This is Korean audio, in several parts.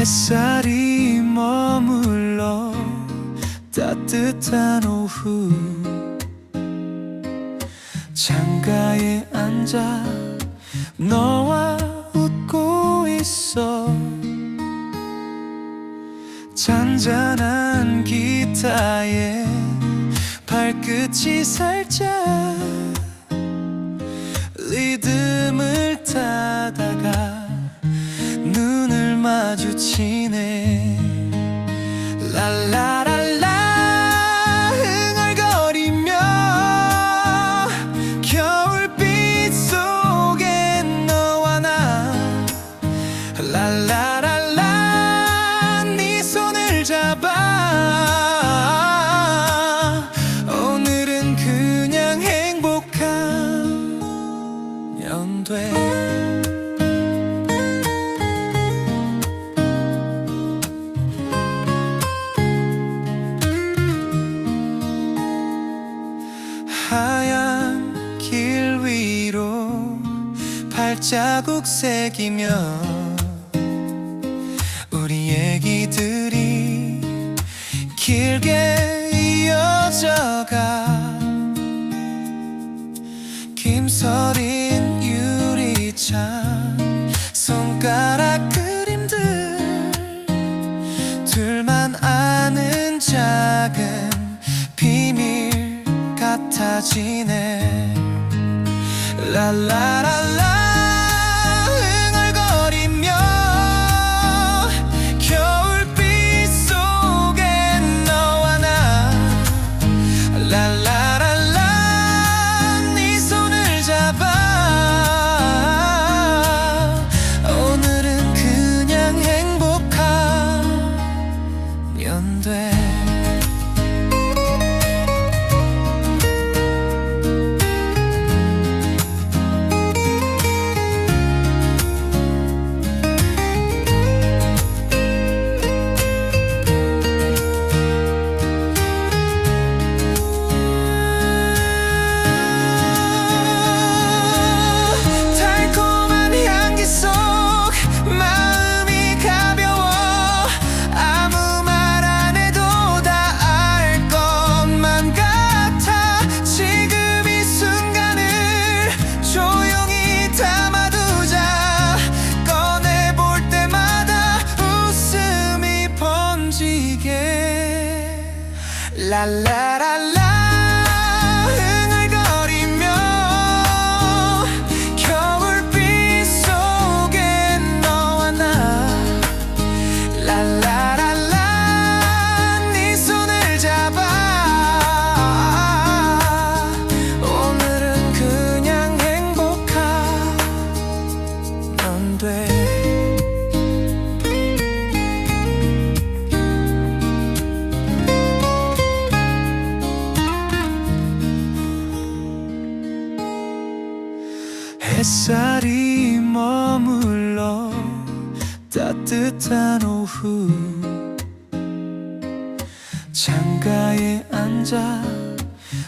햇살이 머물러 따뜻한 오후. 창가에 앉아 너와 웃고 있어. 잔잔한 기타에 발끝이 살짝 자국 새기며 우리 얘기들이 길게 이어져가. 김서린 유리창 손가락 그림들 둘만 아는 작은 비밀 같아지네. 랄라랄라 햇살이 머물러 따뜻한 오후. 창가에 앉아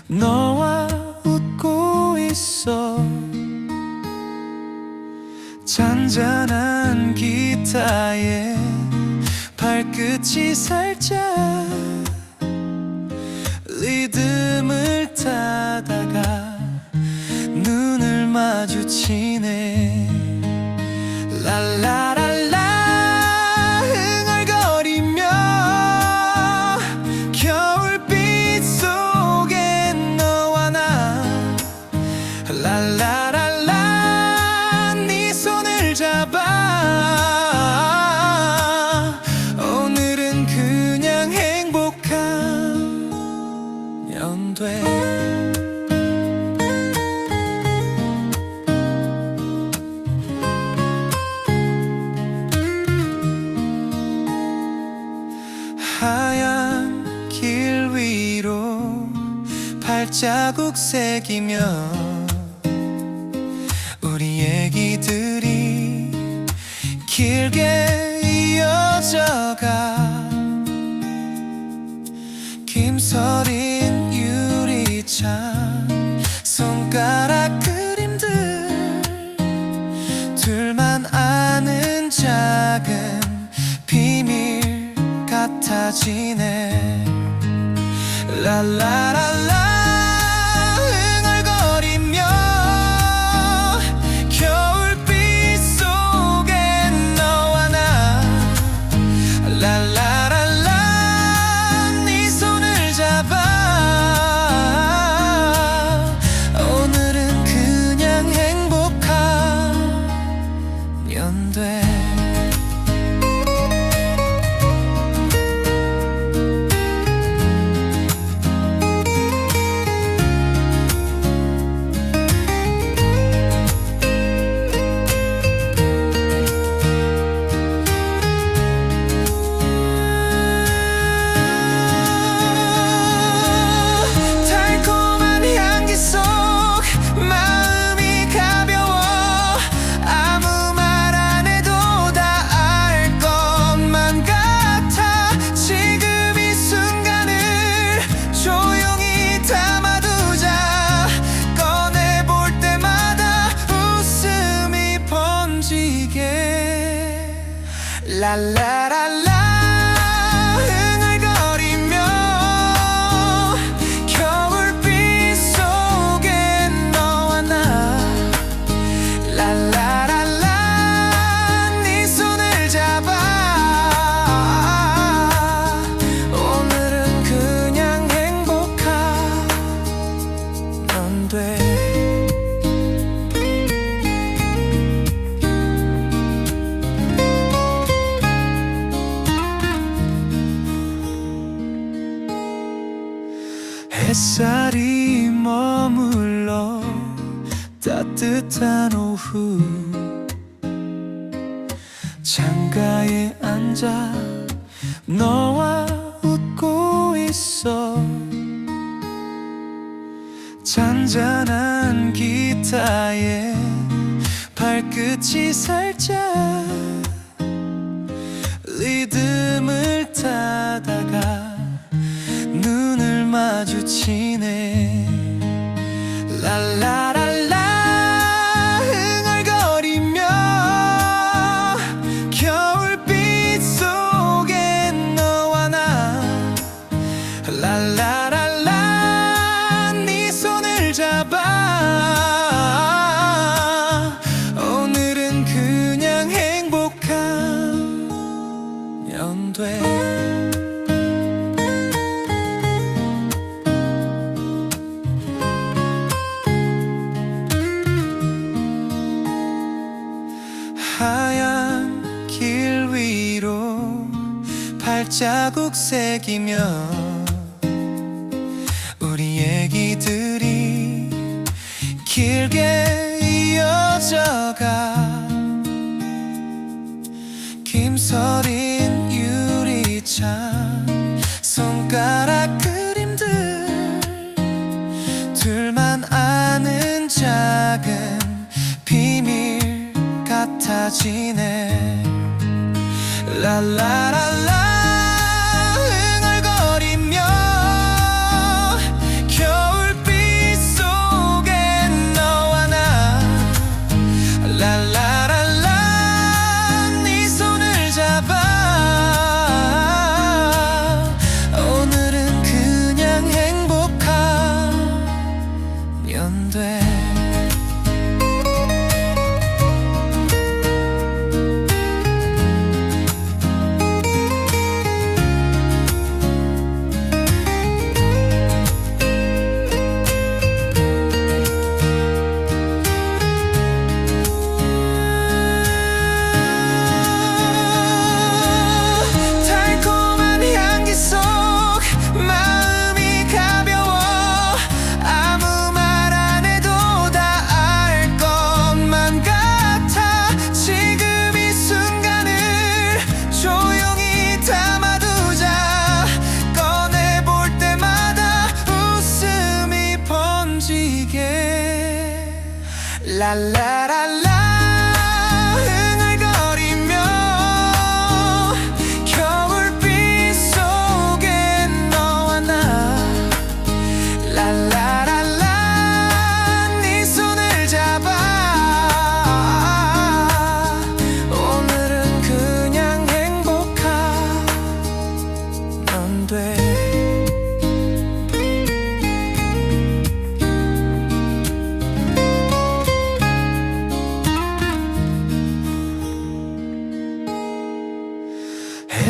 너와 웃고 있어. 잔잔한 기타에 발끝이 살짝 마주 새기며 우리 얘기들이 길게 이어져가. 김서린 유리창 손가락 그림들 둘만 아는 작은 비밀 같아지네. 라라라라. 햇살이 머물러 따뜻한 오후. 창가에 앉아 너와 웃고 있어. 잔잔한 기타에 발끝이 살짝 사라지네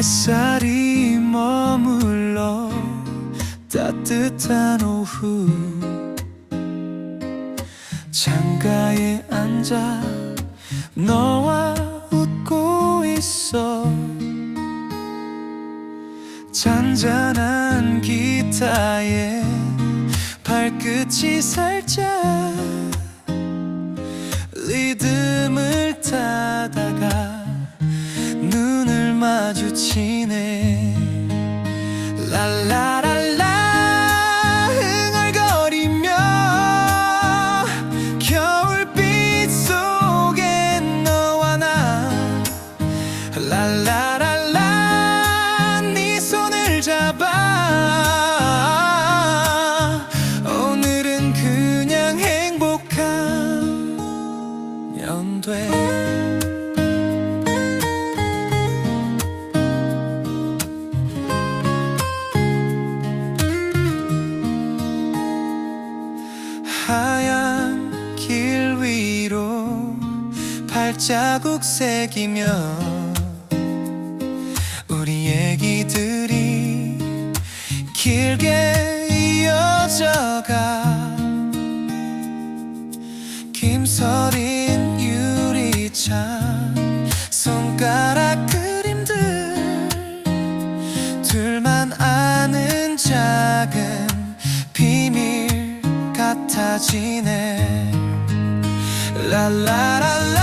햇살이 머물러 따뜻한 오후. 창가에 앉아 너와 웃고 있어. 잔잔한 기타에 발끝이 살짝 리듬을 타다가 마주치네 우리 얘기들이 길게 이어져가. 김서린 유리창 손가락 그림들 둘만 아는 작은 비밀 같아지네. 랄라랄라